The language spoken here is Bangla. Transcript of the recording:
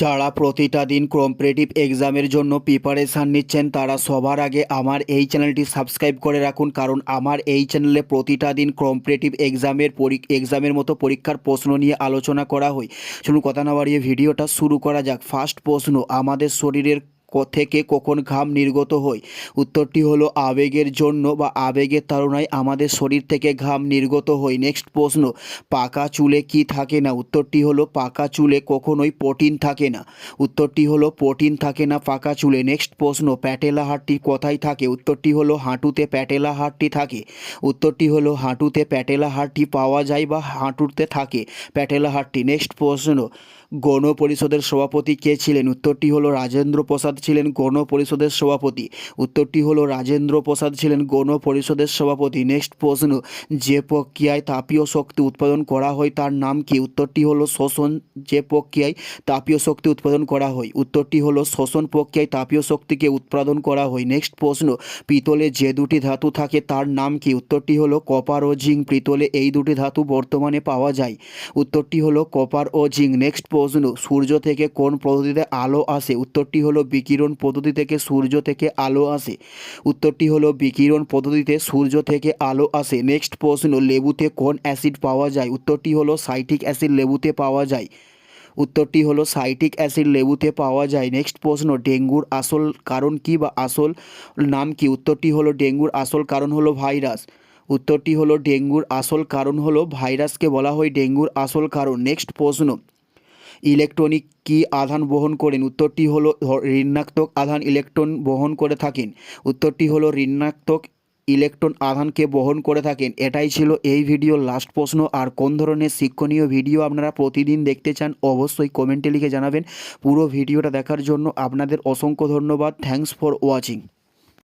যারা প্রতিটা দিন কম্পিটিটিভ এক্সামের জন্য প্রিপারেশান নিচ্ছেন, তারা সবার আগে আমার এই চ্যানেলটি সাবস্ক্রাইব করে রাখুন। কারণ আমার এই চ্যানেলে প্রতিটা দিন কম্পিটিটিভ এক্সামের এক্সামের মতো পরীক্ষার প্রশ্ন নিয়ে আলোচনা করা হয়। শুনুন কথা না বাড়িয়ে ভিডিওটা শুরু করা যাক। ফার্স্ট প্রশ্ন, আমাদের শরীরের থেকে কখন ঘাম নির্গত হয়? উত্তরটি হলো, আবেগের জন্য বা আবেগের তাড়নায় আমাদের শরীর থেকে ঘাম নির্গত হয়। নেক্সট প্রশ্ন, পাকা চুলে কি থাকে না? উত্তরটি হলো, পাকা চুলে কখনোই প্রোটিন থাকে না। উত্তরটি হলো, প্রোটিন থাকে না পাকা চুলে। নেক্সট প্রশ্ন, প্যাটেলা হাড়টি কোথায় থাকে? উত্তরটি হলো, হাঁটুতে প্যাটেলা হাড়টি থাকে। উত্তরটি হলো, হাঁটুতে প্যাটেলা হাড়টি পাওয়া যায় বা হাঁটুতে থাকে প্যাটেলা হাড়টি। নেক্সট প্রশ্ন গণ পরিষদের সভাপতি কে ছিলেন? উত্তরটি হলো রাজেন্দ্র প্রসাদ ছিলেন গণপরিষদের সভাপতি। উত্তরটি হলো রাজেন্দ্র প্রসাদ ছিলেন গণ পরিষদের সভাপতি। নেক্সট প্রশ্ন, যে প্রক্রিয়ায় তাপীয় শক্তি উৎপাদন করা হয় তার নাম কি? উত্তরটি হলো শোষণ যে প্রক্রিয়ায় তাপীয় শক্তি উৎপাদন করা হয়। উত্তরটি হলো শোষণ প্রক্রিয়ায় তাপীয় শক্তিকে উৎপাদন করা হয়। নেক্সট প্রশ্ন, পিতলে যে দুটি ধাতু থাকে তার নাম কি? উত্তরটি হলো কপার ও জিঙ্ক। পিতলে এই দুটি ধাতু বর্তমানে পাওয়া যায়। উত্তরটি হলো কপার ও জিঙ্ক। নেক্সট প্রশ্ন, সূর্য থেকে কোন পদ্ধতিতে আলো আসে? উত্তরটি হলো বিকিরণ পদ্ধতি থেকে সূর্য থেকে আলো আসে। উত্তরটি হলো বিকিরণ পদ্ধতিতে সূর্য থেকে আলো আসে। নেক্সট প্রশ্ন, লেবুতে কোন অ্যাসিড পাওয়া যায়? উত্তরটি হলো সাইটিক অ্যাসিড লেবুতে পাওয়া যায়। উত্তরটি হলো সাইটিক অ্যাসিড লেবুতে পাওয়া যায়। নেক্সট প্রশ্ন, ডেঙ্গুর আসল কারণ কি বা আসল নাম কি? উত্তরটি হলো ডেঙ্গুর আসল কারণ হলো ভাইরাস। উত্তরটি হলো ডেঙ্গুর আসল কারণ হলো ভাইরাসকে বলা হয় ডেঙ্গুর আসল কারণ। নেক্সট প্রশ্ন ইলেকট্রনিক কি আধান বহন করেন? উত্তরটি হলো ঋণাত্মক আধান ইলেকট্রন বহন করে থাকেন। উত্তরটি হলো ঋণাত্মক ইলেকট্রন আধানকে বহন করে থাকেন। এটাই ছিল এই ভিডিওর লাস্ট প্রশ্ন। আর কোন ধরনের শিক্ষণীয় ভিডিও আপনারা প্রতিদিন দেখতে চান, অবশ্যই কমেন্টে লিখে জানাবেন। পুরো ভিডিওটা দেখার জন্য আপনাদের অসংখ্য ধন্যবাদ। Thanks for watching